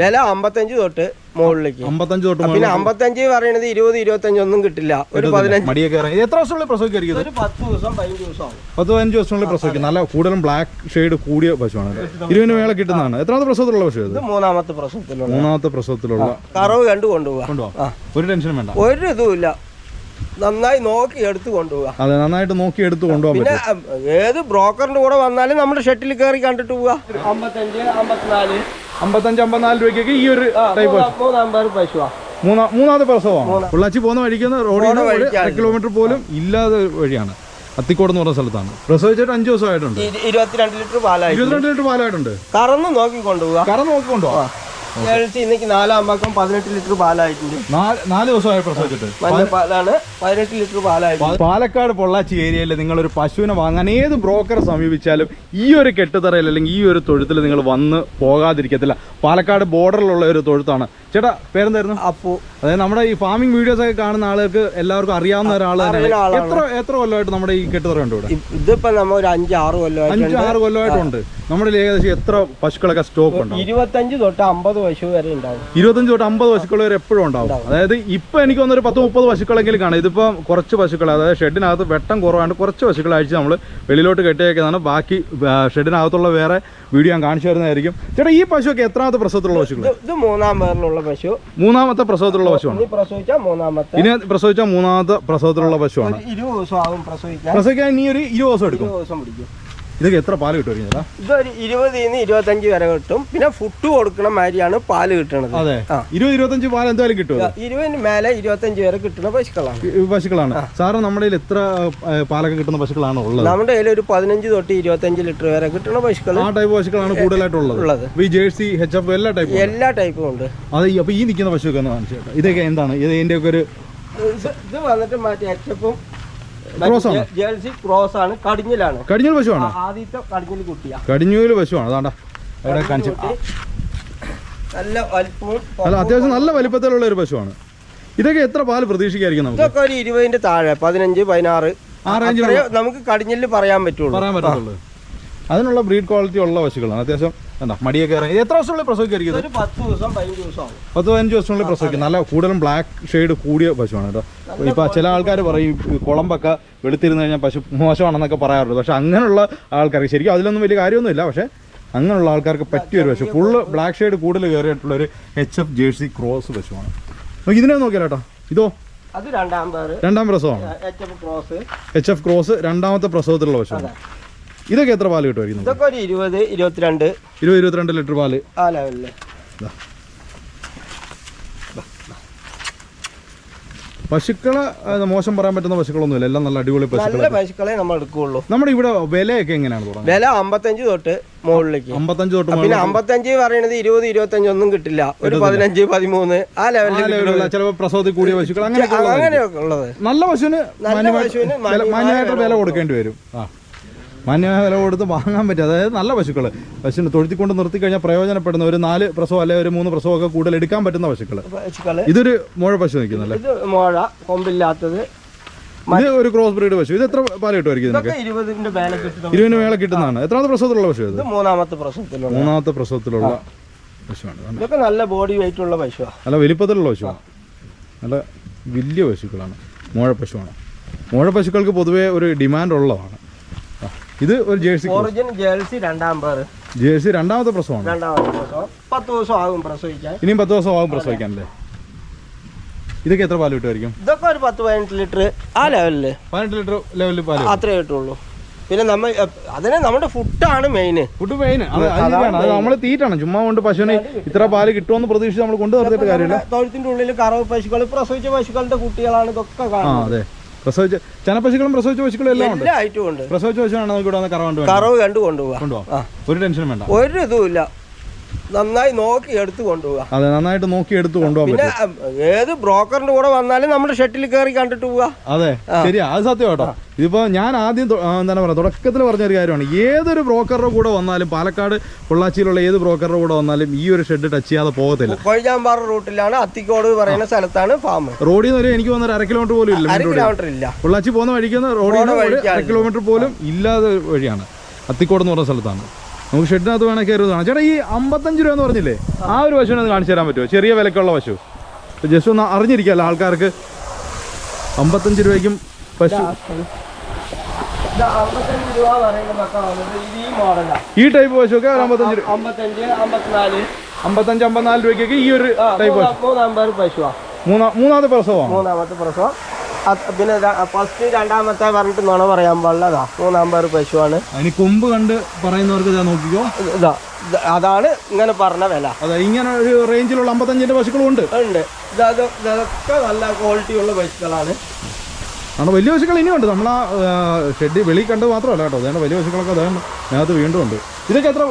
വില അമ്പത്തഞ്ച് തൊട്ട് മുകളിലേക്ക്. അമ്പത്തഞ്ച് തൊട്ട് പിന്നെ അമ്പത്തഞ്ച് പറയണത് ഇരുപത് ഇരുപത്തഞ്ച് ഒന്നും കിട്ടില്ല. ഒരു പതിനഞ്ച്. മടിയൊക്കെ ഇറങ്ങി. എത്ര ദിവസമുള്ള പ്രസവിക്കായിരിക്കും ഇത്? ഒരു പത്ത് ദിവസം പതിനഞ്ച് ദിവസം പത്ത് പതിനഞ്ച് ദിവസമുള്ള പ്രസവിക്കും നല്ല കൂടുതലും ബ്ലാക്ക് ഷെയ്ഡ് കൂടിയ പശുവാണ് ഇത്. ഇരുപതിന് മേളെ കിട്ടുന്നതാണ്. എത്രാമത്തെ പ്രസവത്തിലുള്ള പശു ഇത്? ഇത് മൂന്നാമത്തെ പ്രസവത്തിലുള്ള. മൂന്നാമത്തെ പ്രസവത്തിലുള്ള. കറവ് കണ്ടു കൊണ്ടുപോകാം ഒരു ടെൻഷനും വേണ്ട. ഒരു ഇതുമില്ല നന്നായി നോക്കി എടുത്തു കൊണ്ടുപോവാ. അതെ നന്നായിട്ട് നോക്കി എടുത്തു കൊണ്ടുപോകാൻ പിന്നെ പറ്റും. ഏത് ബ്രോക്കറിന്റെ കൂടെ വന്നാലും നമ്മുടെ ഷട്ടിൽ കയറി കണ്ടിട്ട് പോവാ. അമ്പത്തഞ്ച് അമ്പത്തിനാല്. അമ്പത്തഞ്ച് അമ്പത്തിനാല് രൂപയ്ക്ക് ഈ ഒരു ടൈപ്പ് മൂന്നാം- മൂന്നാം പേര് പശുവാ. മൂന്നാ മൂന്നാമത്തെ പ്രസവമാണ്. പൊള്ളാച്ചി പോകുന്ന വഴിക്കുന്ന റോഡിൽ നിന്ന് ഒരു വഴിക്കാണ്. അര കിലോമീറ്റർ പോലും ഇല്ലാതെ വഴിയാണ്. അത്തിക്കോട് എന്ന് പറഞ്ഞ സ്ഥലത്താണ്. പ്രസവിച്ചിട്ട് അഞ്ചു ദിവസമായിട്ടുണ്ട്. ഇരു- ഇരുപത്തിരണ്ട് ലിറ്റർ പാലായി. ഇരുപത്തിരണ്ട് ലിറ്റർ പാലായിട്ടുണ്ട്. കറന്ന് നോക്കി കൊണ്ടുപോവാ. കറ നോക്കി ഏഴ്ച ഇന്നേക്ക് നാലാം പക്കം പതിനെട്ട് ലിറ്റർ പാലായിട്ടുണ്ട്. നാല് ദിവസമായി പ്രസവിച്ചിട്ട്. പാലാണ് പതിനെട്ട് ലിറ്റർ പാലായിട്ടുണ്ട് പാലക്കാട് പൊള്ളാച്ചി ഏരിയയിൽ നിങ്ങൾ ഒരു പശുവിനെ വാങ്ങാൻ ഏത് ബ്രോക്കറെ സമീപിച്ചാലും ഈ ഒരു കെട്ടുതറയിൽ അല്ലെങ്കിൽ ഈ ഒരു തൊഴുത്തിൽ നിങ്ങൾ വന്ന് പോകാതിരിക്കത്തില്ല. പാലക്കാട് ബോർഡറിലുള്ള ഒരു തൊഴുത്താണ്. ചേട്ടാ പേരെന്തായിരുന്നു? അപ്പു. അതായത് നമ്മുടെ ഈ ഫാമിംഗ് വീഡിയോസ് ഒക്കെ കാണുന്ന ആളുകൾക്ക് എല്ലാവർക്കും അറിയാവുന്ന ഒരാൾ എത്ര എത്ര കൊല്ലമായിട്ട് നമ്മുടെ ഈ കെട്ടുതറ ഉണ്ട് ഇവിടെ ഇതിപ്പോ നമ്മൾ ഒരു അഞ്ച് ആറ് അഞ്ച് കൊല്ലമായിട്ടുണ്ട് ആറ് കൊല്ലമായിട്ടുണ്ട്. നമ്മുടെ ഏകദേശം എത്ര പശുക്കളൊക്കെ സ്റ്റോക്ക് ഉണ്ടാവും? ഇരുപത്തഞ്ച് തൊട്ട് അമ്പത് പശു വരെ ഉണ്ടാവും. ഇരുപത്തഞ്ച് തൊട്ട് അമ്പത് പശുക്കൾ വരെ എപ്പോഴും ഉണ്ടാവും. അതായത് ഇപ്പൊ എനിക്ക് തോന്നുന്നു ഒരു പത്ത് മുപ്പത് പശുക്കളെങ്കിലും കാണാം. ഇതിപ്പോ കുറച്ച് പശുക്കൾ അതായത് ഷെഡിനകത്ത് വെട്ടം കുറവാണ് കുറച്ച് പശുക്കൾ അഴിച്ച് നമ്മൾ വെളിയിലോട്ട് കെട്ടിയേക്കുന്നതാണ്. ബാക്കി ഷെഡിനകത്തുള്ള വേറെ വീഡിയോ ഞാൻ കാണിച്ചു തരുന്നതായിരിക്കും. ചേട്ടാ ഈ പശുവൊക്കെ എത്രാമത്തെ പ്രസവത്തിലുള്ള പശുക്കൾ ഇത് മൂന്നാം പേരിലുള്ള പശു. മൂന്നാമത്തെ പ്രസവത്തിലുള്ള പശുവാണ്? ഇനി പ്രസവിച്ച മൂന്നാമത്തെ. ഇനി പ്രസവിച്ച മൂന്നാമത്തെ പ്രസവത്തിലുള്ള പശുവാണ്. പ്രസവിക്കാൻ. ഇനി ഒരു ഇരുപത് ദിവസം എടുക്കും. ഇതൊക്കെ എത്ര പാൽ കിട്ടും ഇതൊരു ഇരുപതിൽ നിന്ന് ഇരുപത്തഞ്ച് വരെ കിട്ടും. പിന്നെ ഫുഡ് കൊടുക്കണ മാതിരിയാണ് പാൽ കിട്ടുന്നത് അതെ. ഇരുപത് ഇരുപത്തഞ്ച് പാൽ എന്തായാലും കിട്ടും. ഇരുപതിന് മേലെ ഇരുപത്തഞ്ച് വരെ കിട്ടുന്ന പശുക്കളാണ്. പശുക്കളാണ്. സാറ് നമ്മുടെ കയ്യിൽ എത്ര പാലൊക്കെ കിട്ടുന്ന പശുക്കളാണ് ഉള്ളത്? നമ്മുടെ കയ്യിൽ ഒരു പതിനഞ്ച് തൊട്ട് ഇരുപത്തഞ്ച് ലിറ്റർ വരെ കിട്ടുന്ന പശുക്കൾ ആ ടൈപ്പ് പശുക്കളാണ് കൂടുതലായിട്ടുള്ളത് ഈ ജേഴ്സി എച്ച് എഫ് എല്ലാ ടൈപ്പും എല്ലാ ടൈപ്പും ഉണ്ട്. അതെ അപ്പൊ ഈ നിൽക്കുന്ന പശുക്കൾ ഇതൊക്കെ എന്താണ്? ഇത് ഇതിന്റെ ഒക്കെ ഒരു ഇത് വന്നിട്ട് മാറ്റി എച്ചപ്പും Cross ആണോ? ജേഴ്സി ക്രോസ് ആണ്. കടിഞ്ഞിലാണ്. കടിഞ്ഞൂൽ പശുവാണ് ആദ്യത്തെ കടിഞ്ഞിൽ കുട്ടിയാ. കടിഞ്ഞൂൽ പശുവാണ് അതാണ്ട. അവിടെ കാണിച്ചു നല്ല വലിപ്പവും അല്ല അത്യാവശ്യം നല്ല വലിപ്പത്തിലുള്ള ഒരു പശുവാണ്. ഇതൊക്കെ എത്ര പാൽ പ്രതീക്ഷിക്കായിരിക്കും നമുക്ക്? ഇതൊക്കെ ഒരു ഇരുപതിന്റെ താഴെ പതിനഞ്ച് പതിനാറ്. ആ നമുക്ക് കടിഞ്ഞിൽ പറയാൻ പറ്റുള്ളൂ. പറയാൻ പറ്റത്തുള്ളൂ. അതിനുള്ള ബ്രീഡ് ക്വാളിറ്റി ഉള്ള പശുക്കളാണ്. അത്യാവശ്യം എന്താ മടിയൊക്കെ ഇറങ്ങി. എത്ര ദിവസമുള്ള പ്രസവിക്കായിരിക്കും ഇത്? ഒരു പത്ത് ദിവസം പതിനഞ്ച് ദിവസം പത്ത് പതിനഞ്ച് വർഷമുള്ളിൽ പ്രസവിക്കും. നല്ല കൂടുതലും ബ്ലാക്ക് ഷെയ്ഡ് കൂടിയ പശുവാണ് കേട്ടോ. ഇപ്പൊ ചില ആൾക്കാർ പറയും കുളമ്പൊക്കെ വെളുത്തിരുന്ന് കഴിഞ്ഞാൽ പശു മോശമാണെന്നൊക്കെ പറയാറുണ്ട്. പക്ഷെ അങ്ങനെയുള്ള ആൾക്കാർക്ക് ശരിക്കും അതിലൊന്നും വലിയ കാര്യമൊന്നുമില്ല. പക്ഷെ അങ്ങനെയുള്ള ആൾക്കാർക്ക് പറ്റിയ ഒരു പശു. ഫുള്ള് ബ്ലാക്ക് ഷെയ്ഡ് കൂടുതൽ കയറിയിട്ടുള്ള ഒരു എച്ച് എഫ് ജേഴ്സി ക്രോസ് പശുവാണ്. നോക്കി ഇതിനെ നോക്കിയാലോ കേട്ടോ. ഇതോ? അത് രണ്ടാം രണ്ടാം പ്രസവമാണ്. എച്ച് എഫ് ക്രോസ് രണ്ടാമത്തെ പ്രസവത്തിലുള്ള പശുവാണ്. ഇതൊക്കെ എത്ര പാൽ കിട്ടുമായിരിക്കും? ഇതൊക്കെ ഒരു ഇരുപത് ഇരുപത്തിരണ്ട്. ഇരുപത് ഇരുപത്തിരണ്ട് ലിറ്റർ പാൽ. ആ ലെവലിൽ. പശുക്കളെ ആ, മോശം പറയാൻ പറ്റുന്ന പശുക്കളൊന്നുമില്ല. എല്ലാം നല്ല അടിപൊളി പശുക്കളെ നല്ല പശുക്കളെ നമ്മൾ എടുക്കുകയുള്ളൂ നമ്മുടെ ഇവിടെ വിലയൊക്കെ എങ്ങനെയാണ് തുടങ്ങുന്നത് വില അമ്പത്തഞ്ച് തൊട്ട് മുകളിലേക്ക്. അമ്പത്തഞ്ച് തൊട്ട് പിന്നെ അമ്പത്തഞ്ച് പറയണത് ഇരുപത് ഇരുപത്തഞ്ച് ഒന്നും കിട്ടില്ല. ഒരു പതിനഞ്ച് പതിമൂന്ന് ആ ലെവലിൽ ലെവലുള്ള ചിലപ്പോൾ പ്രസവത്തിൽ കൂടിയ പശുക്കൾ അങ്ങനെയൊക്കെ ഉള്ളത്. അങ്ങനെയൊക്കെ ഉള്ളത്. നല്ല പശുവിന് നല്ല മാന്യമായിട്ട് പശുവിന് വില- മാന്യമായ മാന്യമായിട്ട് വില കൊടുക്കേണ്ടി വരും. ആ. മാന്യമായ വില കൊടുത്ത് വാങ്ങാൻ പറ്റും. അതായത് നല്ല പശുക്കൾ പശുവിന് തൊഴുത്തിക്കൊണ്ട് നിർത്തി കഴിഞ്ഞാൽ പ്രയോജനപ്പെടുന്ന ഒരു നാല് പ്രസവം അല്ലെങ്കിൽ ഒരു മൂന്ന് പ്രസവം ഒക്കെ കൂടുതൽ എടുക്കാൻ പറ്റുന്ന പശുക്കൾ ഇതൊരു മോഴ പശു നിൽക്കുന്നല്ലേ ഇത് മോഴ കൊമ്പില്ലാത്തത്. ഇത് ഒരു ക്രോസ് ബ്രീഡ് പശു. ഇത് എത്ര പാൽ കിട്ടുമായിരിക്കും മേലെ ഇരുപതിന് മേളെ കിട്ടുന്നതാണ്. എത്രാമത്തെ പ്രസവത്തിലുള്ള പശു ഇത്? മൂന്നാമത്തെ പ്രസവത്തിലുള്ള. മൂന്നാമത്തെ പ്രസവത്തിലുള്ള പശുവാണ്. ഇതൊക്കെ നല്ല ബോഡി വെയിറ്റ് ഉള്ള പശുവാ. നല്ല വലിപ്പത്തിലുള്ള പശുവാണ് നല്ല വലിയ പശുക്കളാണ്. മോഴ പശുവാണ്. മോഴ പശുക്കൾക്ക് പൊതുവേ ഒരു ഡിമാൻഡ് ഉള്ളതാണ്. ഇത് ഒരു ജേഴ്സി ഒറിജിൻ ജേഴ്സി രണ്ടാം പേർ ജേഴ്സി രണ്ടാമത്തെ പ്രസവമാണ്. രണ്ടാമത്തെ പ്രസവം. പത്ത് ദിവസം ആകും പ്രസവിക്കാൻ. ഇനിയും പത്ത് ദിവസം ആകും പ്രസവിക്കാൻ അല്ലേ ഇതൊക്കെ എത്ര പാൽ കിട്ടുമായിരിക്കും? ഇതൊക്കെ ഒരു പത്ത് പതിനെട്ട് ലിറ്റർ ആ ലെവലിൽ പതിനെട്ട് ലിറ്റർ ലെവലിൽ പാൽ അത്രേ കിട്ടുള്ളൂ. പിന്നെ നമ്മൾ അതിന് നമ്മുടെ ഫുഡാണ് മെയിന് ഫുഡ് മെയിൻ അത് നമ്മൾ തീറ്റാണ്. ചുമ്മാ കൊണ്ട് പശുവിന് ഇത്ര പാൽ കിട്ടുമെന്ന് പ്രതീക്ഷിച്ച് നമ്മൾ കൊണ്ടു നിർത്തിയിട്ട് കാര്യമില്ല. തൊഴുത്തിന്റെ ഉള്ളിൽ കറവ് പശുക്കൾ പ്രസവിച്ച പശുക്കളുടെ കുട്ടികളാണ് ഇതൊക്കെ കാണുന്നത്. പ്രസവിച്ച ചനപ്പശുക്കളും പ്രസവിച്ച പശുക്കളും എല്ലാം ഉണ്ട്. എല്ലാ ഐറ്റവും ഉണ്ട്. പ്രസവിച്ച പശുവാണ് നമുക്ക് ഇവിടെ കറവണ്ട് കറവ് കണ്ടു കൊണ്ടുപോകാം ഒരു ടെൻഷനും വേണ്ട. ഒരു ഇതുമില്ല. നന്നായി നോക്കി എടുത്തു കൊണ്ടുപോവാ. അതെ നന്നായിട്ട് നോക്കി എടുത്തു കൊണ്ടുപോകാൻ പിന്നെ പറ്റും. ഏത് ബ്രോക്കറിന്റെ കൂടെ വന്നാലും നമ്മുടെ ഷട്ടിൽ കയറി കണ്ടിട്ട് പോവാ. അതെ ശരിയാ അത് സത്യം കേട്ടോ. ഇതിപ്പോ ഞാൻ ആദ്യം തൊ- ആ, എന്താണ് പറയുക തുടക്കത്തിൽ പറഞ്ഞൊരു കാര്യമാണ്. ഏതൊരു ബ്രോക്കറുടെ കൂടെ വന്നാലും പാലക്കാട് പൊള്ളാച്ചിയിലുള്ള ഏത് ബ്രോക്കറുടെ കൂടെ വന്നാലും ഈ ഒരു ഷെഡ് ടച്ച് ചെയ്യാതെ പോകത്തില്ല. കൊഴിഞ്ഞാമ്പാറ റൂട്ടിലാണ് അത്തിക്കോട് പറയുന്ന സ്ഥലത്താണ് ഫാം. റോഡിൽ നിന്ന് ഒരു എനിക്ക് വന്നൊരു അര കിലോമീറ്റർ പോലും ഇല്ല അര മെയിൻ റോഡിൽ കിലോമീറ്റർ ഇല്ല. പൊള്ളാച്ചി പോകുന്ന വഴിക്ക് റോഡിൽ നിന്ന് ഒരു. അര കിലോമീറ്റർ പോലും ഇല്ലാതെ വഴിയാണ്. അത്തിക്കോട് എന്ന് പറഞ്ഞ സ്ഥലത്താണ്. നമുക്ക് ഷെഡിനകത്ത് വേണേൽ കയറി കാണാം ചേട്ടാ ഈ അമ്പത്തഞ്ച് രൂപ എന്ന് പറഞ്ഞില്ലേ ആ ഒരു പശുവിനെ ഒന്ന് കാണിച്ചു തരാൻ പറ്റുമോ? ചെറിയ വിലക്കുള്ള പശു. ജസ്റ്റ് ഒന്ന് അറിഞ്ഞിരിക്കല്ലോ ആൾക്കാർക്ക്. അമ്പത്തഞ്ച് രൂപയ്ക്കും പശു. ഈ ടൈപ്പ് പശുവൊക്കെ ഒരു അമ്പത്തഞ്ച് രൂപ. അമ്പത്തഞ്ച് അമ്പത്തിനാല്. രൂപയ്ക്കൊക്കെ ഈ ഒരു ടൈപ്പ് പശു. മൂന്നാമത്തെ പ്രസവമാണ്? മൂന്നാമത്തെ പ്രസവം. പിന്നെ ഫസ്റ്റ് രണ്ടാമത്തെ പറഞ്ഞിട്ട് നുണ പറയാൻ പാടില്ലതാ മൂന്നാമ്പത് പശുവാണ്. അതിന് കൊമ്പ് കണ്ട് പറയുന്നവർക്ക് ഇതാ നോക്കിക്കോ. ഇതാ അതാണ് ഇങ്ങനെ പറഞ്ഞ വില. അതെ ഇങ്ങനെ ഒരു റേഞ്ചിലുള്ള അമ്പത്തഞ്ചിന്റെ പശുക്കളും ഉണ്ട്. ഉണ്ട് ഇതൊക്കെ നല്ല ക്വാളിറ്റി ഉള്ള പശുക്കളാണ്. നമ്മുടെ വലിയ പശുക്കൾ ഇനിയുണ്ട്. നമ്മൾ ആ ഷെഡ് വെളി കണ്ട് മാത്രമല്ല കേട്ടോ. അതുകൊണ്ട് വലിയ പശുക്കളൊക്കെ അതാണ് അതിനകത്ത് വീണ്ടും ഉണ്ട്. ഇതൊക്കെ എത്ര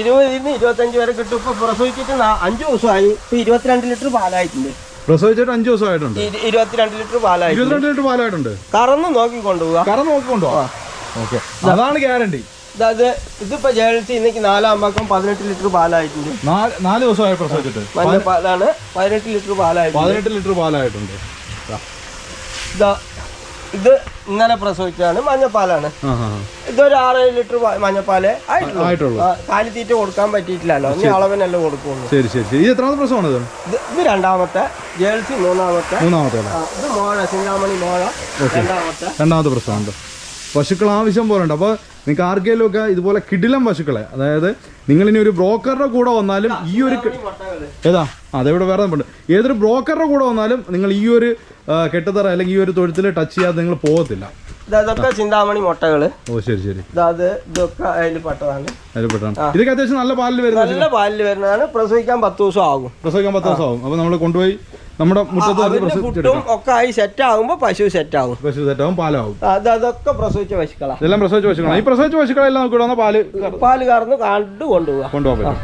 ഇരുപതിന് ഇരുപത്തഞ്ച് വരെ കിട്ടും. ഇപ്പൊ പ്രസവിച്ചിട്ട് അഞ്ചു അഞ്ച് ദിവസമായി. ഇപ്പൊ ഇരുപത്തിരണ്ട് ലിറ്റർ പാലായിട്ടുണ്ട്. പ്രസവിച്ചിട്ട് അഞ്ച് ദിവസമായിട്ടുണ്ട്. ഇരു- ഇരുപത്തിരണ്ട് ലിറ്റർ പാലായിട്ടുണ്ട് ഇരുപത്തിരണ്ട് ലിറ്റർ പാലായിട്ടുണ്ട്. കറന്ന് നോക്കി കൊണ്ടുപോവുക കറ നോക്കിക്കൊണ്ടോ ഓക്കെ. അതാണ് ഗ്യാരണ്ടി. അതായത് ഇതിപ്പോ ജേഴ്സി ഇന്നേക്ക് നാലാകുമ്പോൾ പതിനെട്ട് ലിറ്റർ പാലായിട്ടുണ്ട്. നാല് നാല് ദിവസമായി പ്രസവിച്ചിട്ട്. പാലാണ് പതിനെട്ട് ലിറ്റർ പാലായിട്ടുണ്ട്. പതിനെട്ട് ലിറ്റർ പാലായിട്ടുണ്ട്. ഇതാ ഇത് ഇന്നലെ പ്രസവിച്ചതാണ്. മഞ്ഞപ്പാലാണ്. ഇതൊരു ആറേഴ് ലിറ്റർ മഞ്ഞപ്പാലേ ആയിട്ടുള്ളൂ. കാലിത്തീറ്റ കൊടുക്കാൻ പറ്റിയിട്ടില്ലല്ലോ. ഇനി അളവിനല്ലേ കൊടുക്കുള്ളൂ. ശരി ശരി ശരി. ഇത് എത്രാമത്തെ പ്രസവമാണ് ഇത്? ഇത് രണ്ടാമത്തെ. ജേഴ്സി മൂന്നാമത്തെ. മൂന്നാമത്തെ ഇത് മോഴ സിംഗാമണി മോഴ. രണ്ടാമത്തെ. രണ്ടാമത്തെ പ്രസവമുണ്ട് പശുക്കൾ ആവശ്യം പോലെ ഉണ്ട് അപ്പോൾ നിങ്ങൾക്ക് ആർക്കെങ്കിലും ഒക്കെ ഇതുപോലെ കിടിലം പശുക്കളെ അതായത് നിങ്ങൾ ഇനി ഒരു ബ്രോക്കറുടെ കൂടെ വന്നാലും ഈ ഒരു ഏതാ? അതെവിടെ വേറെ ഉണ്ട്. ഏതൊരു ബ്രോക്കറുടെ കൂടെ വന്നാലും നിങ്ങൾ ഈ ഒരു കെട്ടത്തറ അല്ലെങ്കിൽ ഈ ഒരു തൊഴുത്തിൽ ടച്ച് ചെയ്യാതെ നിങ്ങൾ പോകത്തില്ല. ഇത് ഇതൊക്കെ ചിന്താമണി മുട്ടകൾ. ഓ ശരി ശരി. ഇതൊക്കെ അതിൽ പെട്ടതാണ്. അതിൽ പെട്ടാണ് ഇതൊക്കെ അത്യാവശ്യം നല്ല പാലിൽ വരുന്ന നല്ല പാലിൽ വരുന്നതാണ്. പ്രസവിക്കാൻ പത്ത് ദിവസം ആകും. പ്രസവിക്കാൻ പത്ത് ദിവസം ആകും. അപ്പൊ നമ്മൾ കൊണ്ടുപോയി നമ്മുടെ മുറ്റത്ത് ഒക്കെ ആയി സെറ്റ് ആകുമ്പോൾ പശു സെറ്റ് ആകും പശു സെറ്റ് ആവും പാലാവും. അത് അതൊക്കെ പ്രസവിച്ച പശുക്കളാണ് ഇതെല്ലാം പ്രസവിച്ച പശുക്കളാണ് ഈ പ്രസവിച്ച പശുക്കളെല്ലാം നമുക്ക് ഇവിടെ പാൽ പാൽ കറന്ന് കണ്ടു കൊണ്ടുപോകാം കൊണ്ടുപോകാൻ പറ്റും.